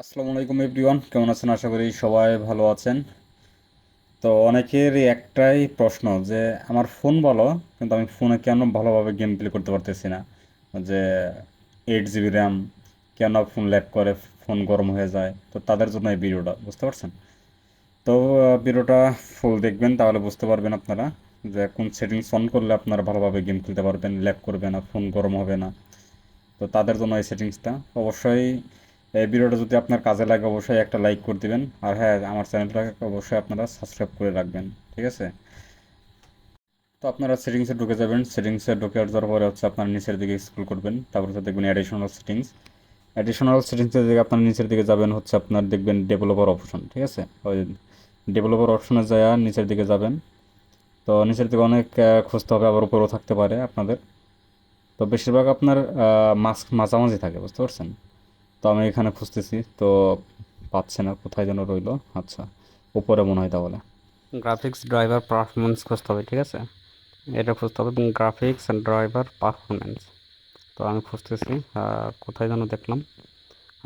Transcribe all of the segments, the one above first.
আসসালামু আলাইকুম এভরিওয়ান, কেমন আছেন? আশা করি সবাই ভালো আছেন। তো অনেকেরই একটাই প্রশ্ন যে, আমার ফোন ভালো, কিন্তু আমি ফোনে কেন ভালোভাবে গেম প্লে করতে পারতেছি না? যে এইট জিবি র্যাম কেন ফোন ল্যাগ করে, ফোন গরম হয়ে যায়? তো তাদের জন্য এই ভিডিওটা, বুঝতে পারছেন? তো ভিডিওটা ফুল দেখবেন, তাহলে বুঝতে পারবেন আপনারা যে, কোন সেটিংস অন করলে আপনারা ভালোভাবে গেম খেলতে পারবেন, ল্যাগ করবে না, ফোন গরম হবে না। তো তাদের জন্য এই সেটিংসটা অবশ্যই এই ভিডিওটা যদি আপনার কাজে লাগে, অবশ্যই একটা লাইক করে দিবেন। আর হ্যাঁ আমার চ্যানেলটাকে অবশ্যই আপনারা সাবস্ক্রাইব করে রাখবেন, ঠিক আছে? তো আপনারা সেটিংসে ঢুকে যাবেন। সেটিংসে ঢুকে যাওয়ার পরে হচ্ছে আপনার নিচের দিকে স্ক্রল করবেন। তারপর হচ্ছে দেখবেন অ্যাডিশনাল সেটিংস অ্যাডিশনাল সেটিংসের দিকে আপনার নিচের দিকে যাবেন, হচ্ছে আপনার দেখবেন ডেভেলপার অপশন ঠিক আছে? ওই ডেভেলপার অপশনে যায় নিচের দিকে যাবেন। তো নিচের দিকে অনেক খুঁজতে হবে, আবার উপরেও থাকতে পারে আপনাদের। তো বেশিরভাগ আপনার মাস্ক মাঝামাঝি থাকে, বুঝতে পারছেন? তো আমি এখানে খুঁজতেছি, তো পাচ্ছে না, কোথায় যেন রইল। আচ্ছা উপরে মনে হয় তাহলে। গ্রাফিক্স ড্রাইভার পারফরমেন্স খুঁজতে হবে, ঠিক আছে? এটা খুঁজতে হবে গ্রাফিক্স অ্যান্ড ড্রাইভার পারফরমেন্স তো আমি খুঁজতেছি কোথায় যেন দেখলাম।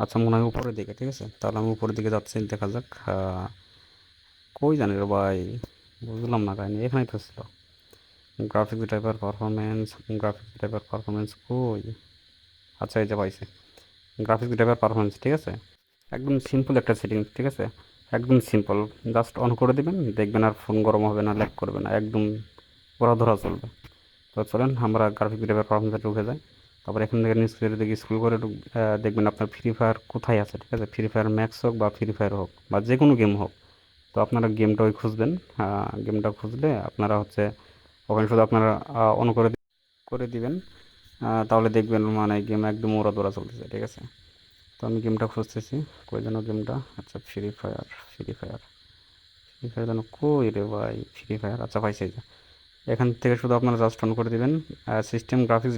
আচ্ছা মনে হয় উপরের দিকে, ঠিক আছে? তাহলে আমি উপরের দিকে যাচ্ছি, দেখা যাক কই জানি রে ভাই, বুঝলাম না কাহিনি, এখানেই তো ছিল graphics driver performance graphics driver performance কই? আচ্ছা এই যে পাইছি। গ্রাফিক্স ড্রাইভার পারফরমেন্স ঠিক আছে? একদম সিম্পল একটা সেটিং ঠিক আছে? একদম সিম্পল জাস্ট অন করে দিবেন, দেখবেন আর ফোন গরম হবে না ল্যাগ করবে না, একদম ওরা ধরা চলবে। তো চলেন, আমরা গ্রাফিক ড্রাইভার পারফরমেন্সে ঢুকে যাই। তারপর এখান থেকে নিচের দিকে স্কুল করে দেখবেন আপনার ফ্রি ফায়ার কোথায় আছে, ঠিক আছে? ফ্রি ফায়ার ম্যাক্স হোক বা ফ্রি ফায়ার হোক, বা যে কোনো গেম হোক। তো আপনারা গেমটা ওই খুঁজবেন গেমটা খুঁজলে আপনারা হচ্ছে ওখানে শুধু আপনারা অন করে করে দিবেন। তাহলে দেখবেন মানে গেম একদম ওরা দৌড়া চলতেছে, ঠিক আছে? তো আমি গেমটা খুঁজতেছি। কই যেন গেমটা আচ্ছা free fire free fire free fire যেন কই রে ভাই? ফ্রি ফায়ার আচ্ছা ভাই এই এখান থেকে শুধু আপনারা জাস্ট অন করে দিবেন সিস্টেম গ্রাফিক্স